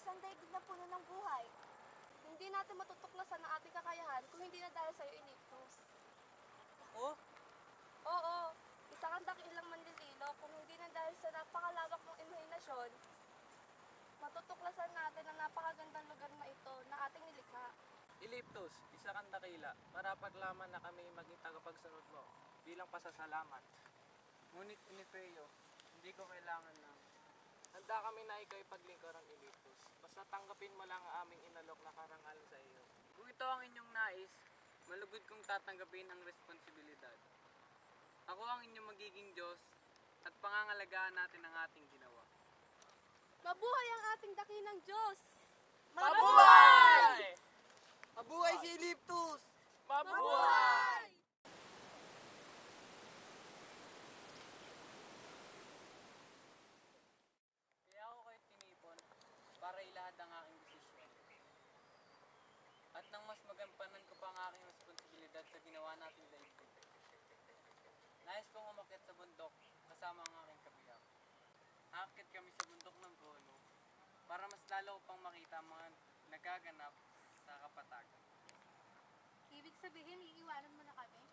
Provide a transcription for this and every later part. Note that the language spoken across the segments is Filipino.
Isang daigdig na puno ng buhay. Hindi natin matutuklasan ang ating kakayahan kung hindi na dahil sa'yo, Initus. Ako? Oo, isa kang dakilang manlilino kung hindi na dahil sa napakalawak mong imahinasyon, matutuklasan natin ang napakagandang lugar na ito na ating nilikha. Iliptos, isa kang dakila, marapaglaman na kami maging tagapagsunod mo bilang pasasalamat. Ngunit Inifeo, hindi ko kailangan ng Handa kami na ikaw ipaglingkuran, Iliptos. Basta tanggapin mo lang ang aming inalok na karangal sa iyo. Kung ito ang inyong nais, malugod kong tatanggapin ang responsibilidad. Ako ang inyong magiging Diyos at pangangalagaan natin ang ating ginawa. Mabuhay ang ating dakilang Diyos! Mabuhay! Mabuhay si Liptus! Mabuhay! Kaya ako kayo tinipon para ilahad ang aking desisyon. At nang mas magampanan ko pa ang aking responsibilidad sa ginawa natin daigdig. Nais kong umakyat sa bundok kasama ang aking kabiyak. Akit kami sa bundok ng Bolo para mas lalo pang makita ang mga nagaganap sa kapatagan. Ibig sabihin, iiwanan mo na kami?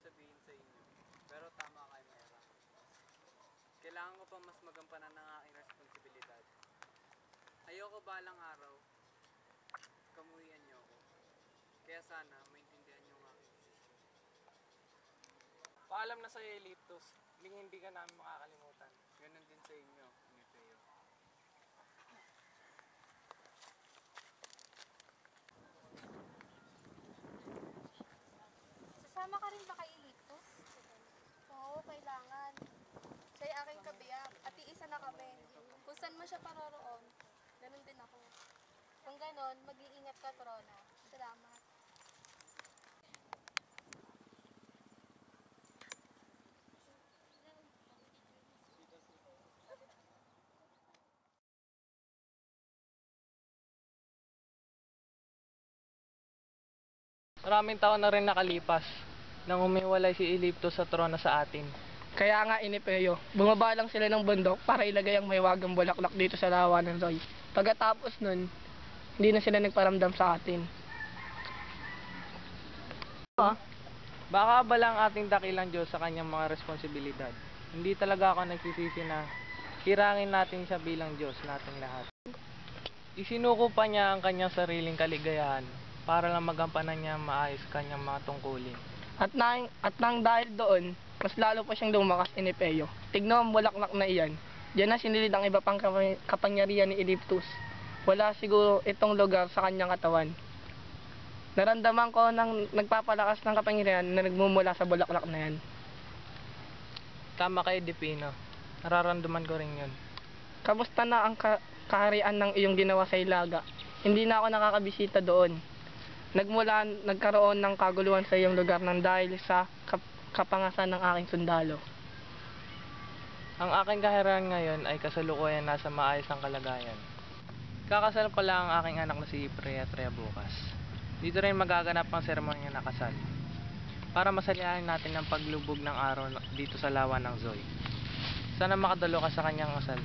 sabihin sa inyo. Pero tama kay Mera. Kailangan ko pa mas magampanan ng aking responsibilidad. Ayoko balang araw, kamuhian niyo ako. Kaya sana maintindihan niyo ang aking desisyon. Paalam na sa iyo, Eliptos. Hindi hindi ka namin makakalimutan. Ganon din sa inyo, Nifeo. Sasama ka rin ba kay Ilitos? Oo, kailangan. Siya'y aking kabiyak at iisa na kami. Kung saan man siya paroroon, ganun din ako. Kung ganon, mag-iingat ka, Trona. Salamat. Maraming taon na rin nakalipas nang umiwalay si Eliptos sa trono sa atin. Kaya nga inipeo, bumaba lang sila ng bundok para ilagay ang mahiwagang bulaklak dito sa lawa ng Roy. Pagkatapos nun, hindi na sila nagparamdam sa atin. Baka ba lang ating dakilang Diyos sa kanyang mga responsibilidad? Hindi talaga ako nagsisisi na kirangin natin siya bilang Diyos nating lahat. Isinuko pa niya ang kanyang sariling kaligayahan para lang magampanan niya maayos kanyang mga tungkulin. At nang, at nang dahil doon, mas lalo pa siyang lumakas inipeo. Tignan ang bulaklak na iyan. Diyan na sinilid ang iba pang kapa- kapangyarihan ni Eliptus. Wala siguro itong lugar sa kanyang katawan. Naramdaman ko nang nagpapalakas ng kapangyarihan na nagmumula sa bulaklak na yan. Tama kay Dipino. Nararamdaman ko rin yun. Kamusta na ang ka- kaharian ng iyong ginawa sa Ilaga? Hindi na ako nakakabisita doon. Nagmula, nagkaroon ng kaguluhan sa iyong lugar ng dahil sa kap- kapangasan ng aking sundalo. Ang aking kahirahan ngayon ay kasalukuyan nasa maayos ang kalagayan. Kakasal pala ang aking anak na si Freya Treya bukas. Dito rin magaganap ang seremonya na kasal. Para masalihan natin ang paglubog ng araw dito sa lawa ng Zoe. Sana makadalo ka sa kanyang kasal.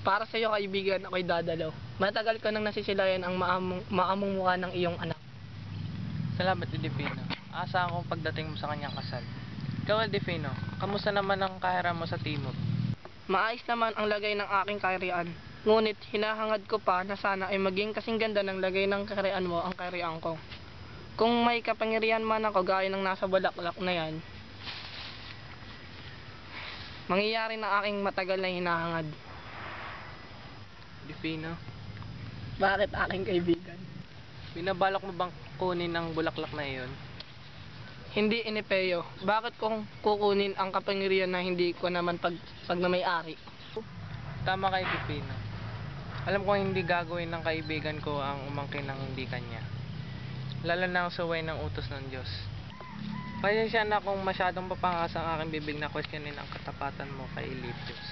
Para sa iyo kaibigan, ako'y dadalaw. Matagal ko nang nasisilayan ang maamong, maamong mukha ng iyong anak. Salamat, Edifino. Asahan kong pagdating mo sa kanyang kasal. Ikaw, Edifino, kamusta naman ang kahirahan mo sa timog? Maayos naman ang lagay ng aking kaharian. Ngunit hinahangad ko pa na sana ay maging kasing ganda ng lagay ng kaharian mo ang kaharian ko. Kung may kapangyarihan man ako gaya ng nasa bulaklak na yan, mangyayari na aking matagal na hinahangad. Edifino, Bakit aking kaibigan? binabalak mo bang kunin ang bulaklak na iyon? Hindi inipeo. Bakit kung kukunin ang kapangyarihan na hindi ko naman pag, pag na may-ari? Tama kay Pipino. Alam ko hindi gagawin ng kaibigan ko ang umangkin ng hindi kanya. Lalo na ang suway ng utos ng Diyos. Pasensya na kung masyadong papangas ang aking bibig na questionin ang katapatan mo kay Elipius.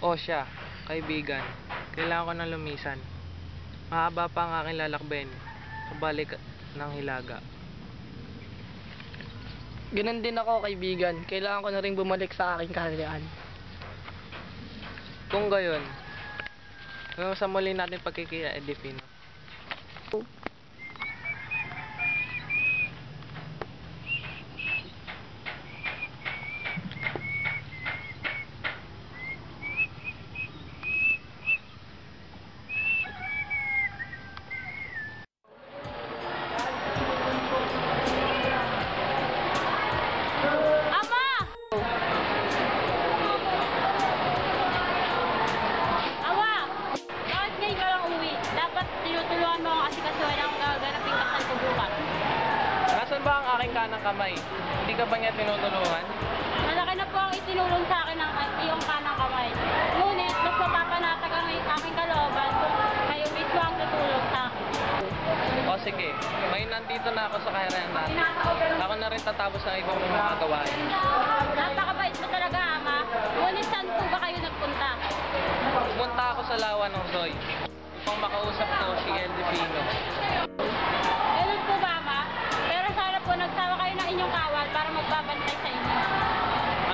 O siya, kaibigan, kailangan ko ng lumisan. Mahaba pa ang aking lalakbayin, pabalik ng hilaga. Ganun din ako kaibigan. Kailangan ko na rin bumalik sa aking kaharian. Kung gayon, hanggang sa muli natin pagkikita, Edipino. Kamay? Hindi ka ba niya tinutulungan? Malaki na po ang itinulong sa akin ng iyong kanang kamay. Ngunit, mas mapapanatag ang aking kalooban kung kayo mismo ang tutulong sa akin. O sige, may nandito na ako sa kahirayan natin. Ako na rin tatapos ng ibang mga gawain. Napakabait mo talaga, Ama. Ngunit saan po ba kayo nagpunta? Pumunta ako sa lawa ng Zoy upang makausap ko si Edipino. Ganun magbabantay sa inyo.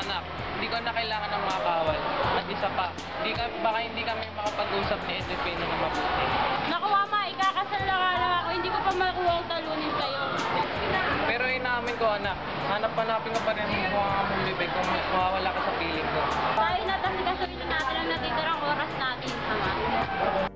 Anak, hindi ko na kailangan ng mga kawal. At isa pa, hindi ka, baka hindi kami makapag-usap ni Edipino na mabuti. Naku, Ama, ikakasal na nga lang ako. Hindi ko pa makuha ang talunin kayo. Pero inaamin ko anak, hanap-hanapin ko pa rin kung ang bibig kung mawawala ka sa piling ko. Tayo na kasi kasunin natin ang natitirang oras natin, Ama.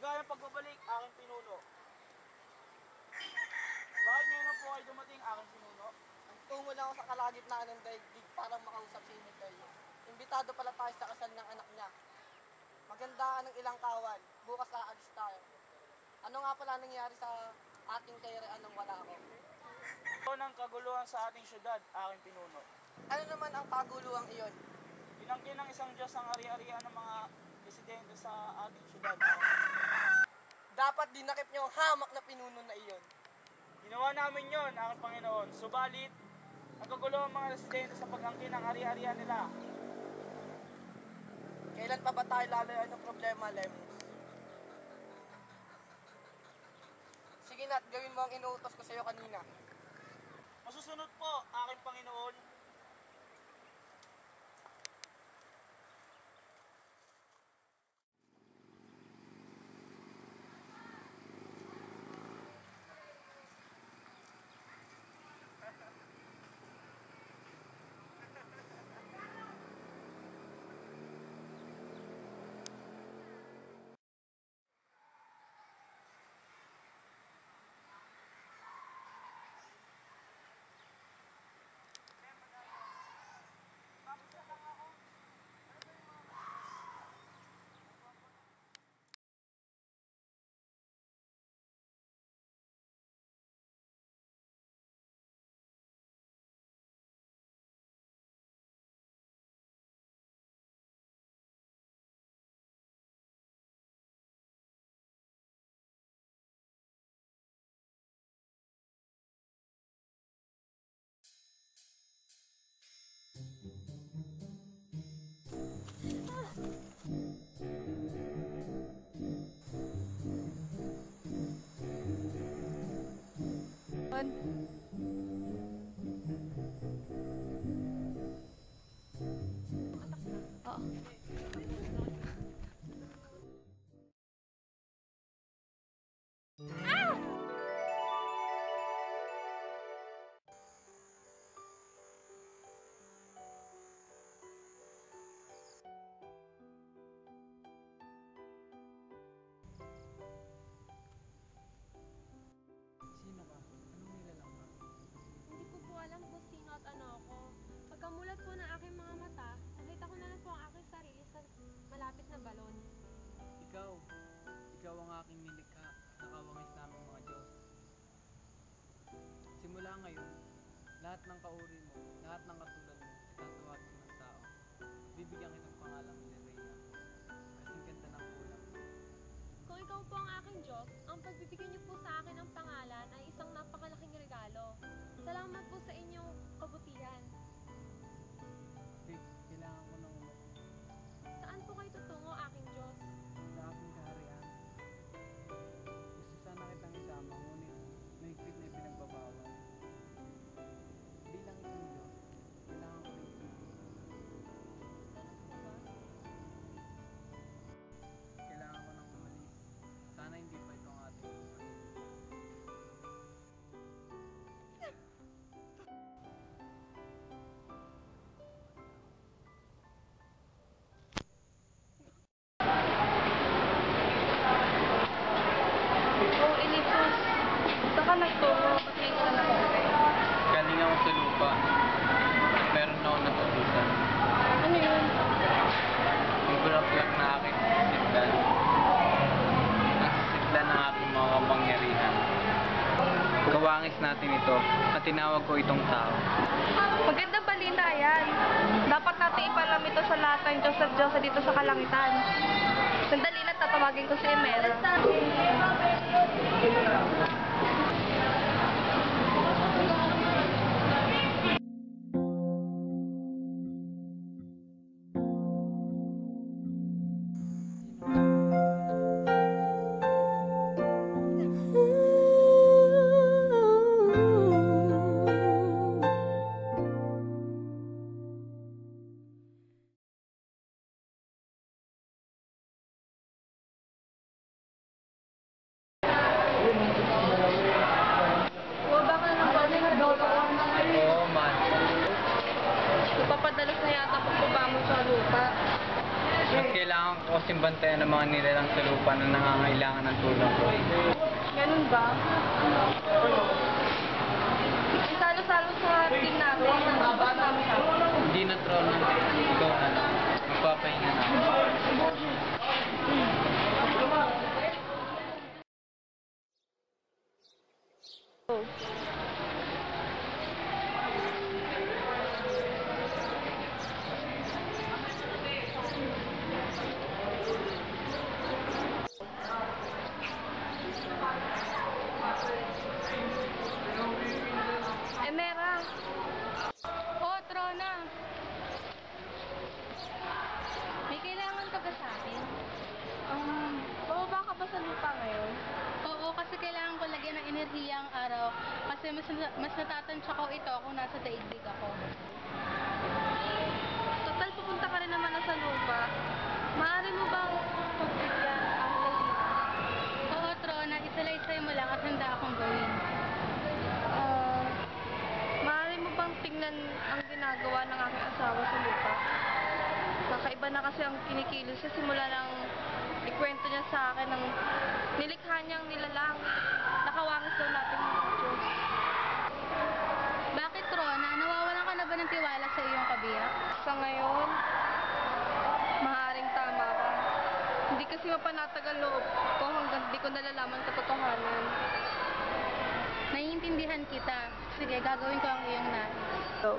Maligayang pagbabalik, aking pinuno. Bakit ngayon na po ay dumating aking pinuno? Tungo lang ako sa kalagitnaan ng daigdig para makausap si Emeterio. Imbitado pala tayo sa kasal ng anak niya. Magandaan ng ilang kawan. Bukas aalis tayo. Ano nga pala nangyari sa ating kayarian nang wala ako? Ito ng kaguluhan sa ating syudad, aking pinuno. Ano naman ang kaguluhang iyon? Inangkin ng isang Diyos ang ari-arian ng mga residente sa ating syudad. Dapat dinakip niyo ang hamak na pinuno na iyon. Ginawa namin yon, aking Panginoon. Subalit, ang kaguluhan ng mga residente sa pag-angkin ng ari-arian nila. Kailan pa ba tayo lalayan ng problema, Lemus? Sige na, gawin mo ang inuutos ko sa iyo kanina. Masusunod po, aking Panginoon. Simula ngayon, lahat ng kauri mo, lahat ng katulad mo, itatawagin ng tao. Bibigyan kitang pangalan ni Rhea. Kasing ganda ng kulang. Kung ikaw po ang aking Diyos, ang pagbibigyan niyo po sa akin ng pangalan ay isang napakalaking regalo. Salamat po sa inyong Saan ka nagtungo? Pasensya na po. Galing ako sa lupa. Meron ako natutusan. Ano yun? Yung bulaklak na aking sisiglan. Nasisiglan ng aking mga kapangyarihan. Kawangis natin ito at tinawag ko itong tao. Magandang balita yan. Dapat natin ipalam ito sa lahat ng Diyos at Diyos dito sa kalangitan. Sandali na tatawagin ko si Emel. Kasing bantayan ng mga nilalang sa lupa na nangangailangan ng tulong ko. Ganun ba? Isalo-salo sa team natin. Hindi na trono. Ikaw na lang. Magpapahinga na ako. Emera. Oh, Trona. May kailangan ka ba sa akin? Um, bababa ka ba sa lupa ngayon? Oo, kasi kailangan ko lagyan ng enerhiya ang araw. Kasi mas, mas natatansya ko ito kung nasa daigdig ako. Total, pupunta ka rin naman na sa lupa. Maaari mo bang pagbigyan ang lalita? Oo, Trona, isalaysay mo lang at handa akong gawin. Ah, maaari mo bang tingnan ang ginagawa ng aking asawa sa lupa? Kakaiba na kasi ang kinikilos siya simula nang ikwento niya sa akin ng nilikha niyang nilalang. Nakawangis daw natin mga Diyos. Ng tiwala sa iyong kabiyak? Sa ngayon, maaaring tama ka. Hindi kasi mapanatagal loob ko hanggang di ko nalalaman katotohanan. Naiintindihan kita. Sige, gagawin ko ang iyong nais. So,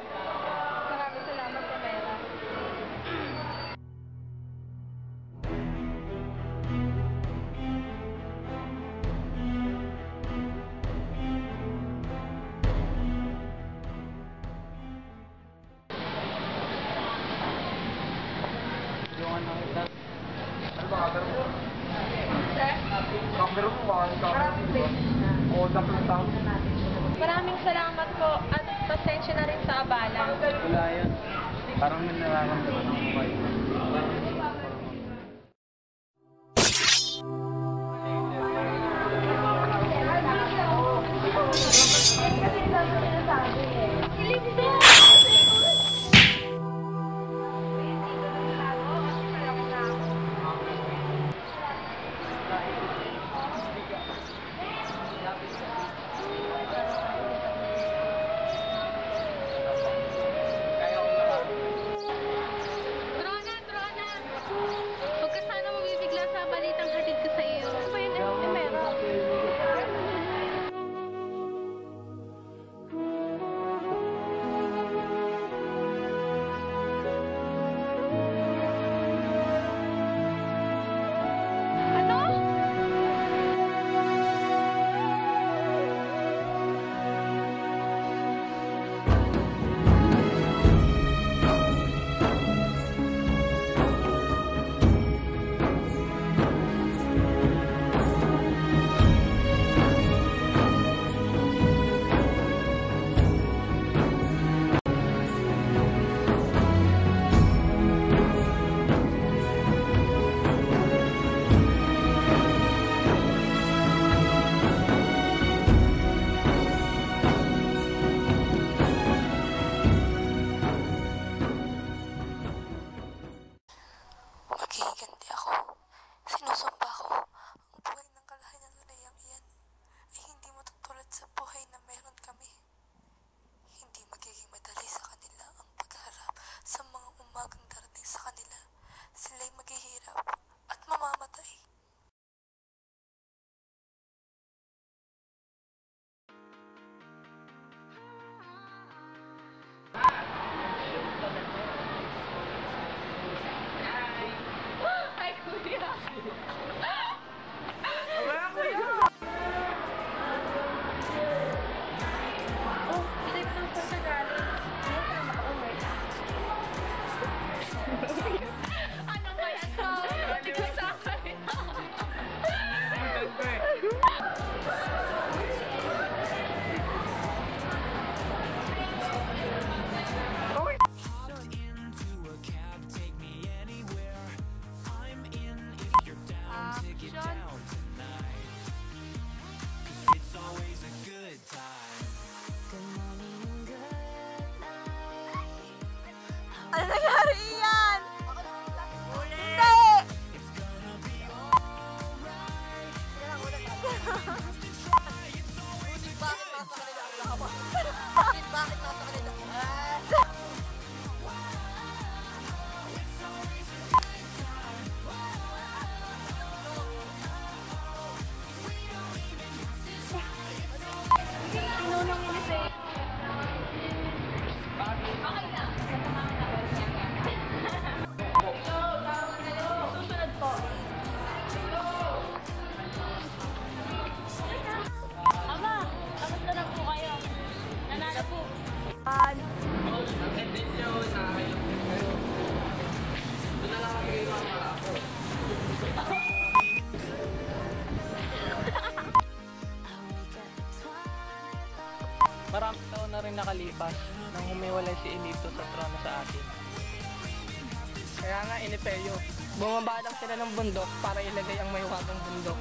bundok para ilagay ang mahiwagang bundok.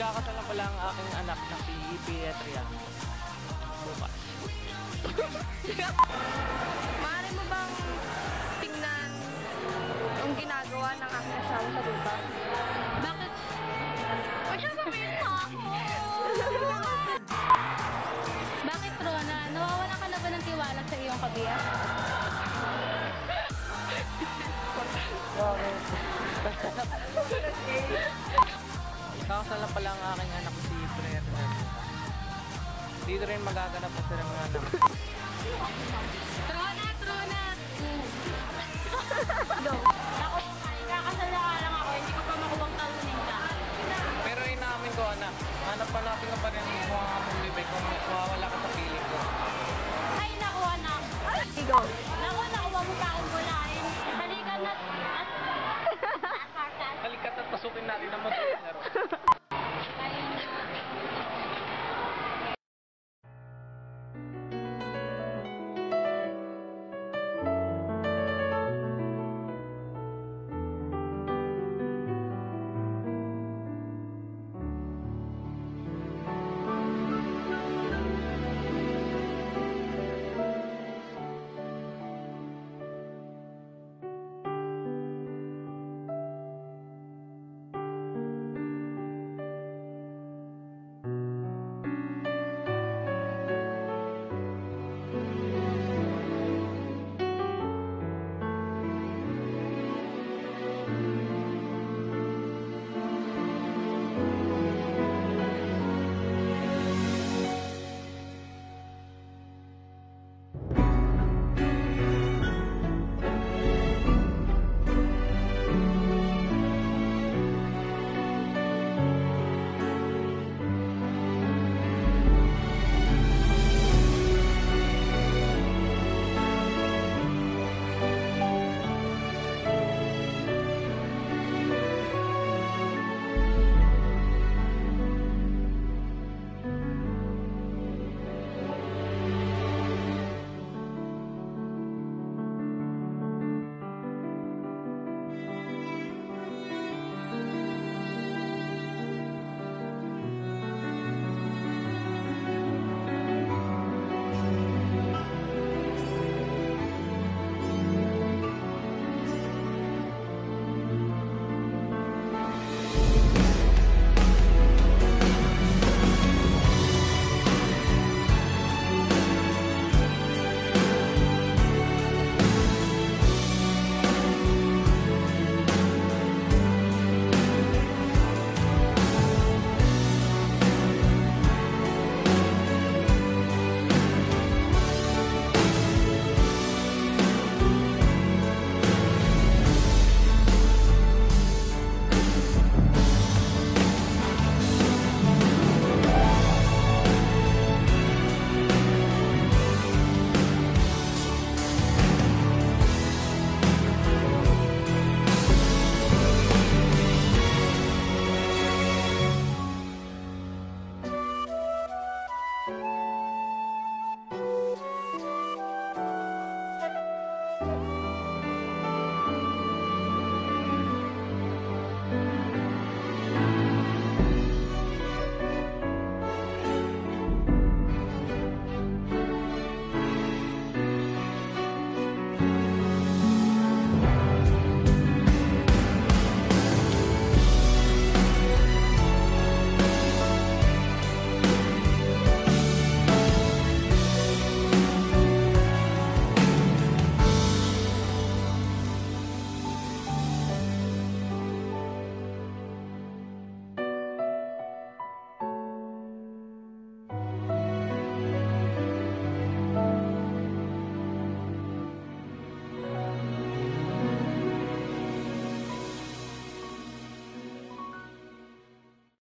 Kakasala ko lang ang aking anak na si Pietria bukas. pala ang aking anak si Brett. Ano. Dito rin magaganap ang seremonyal ng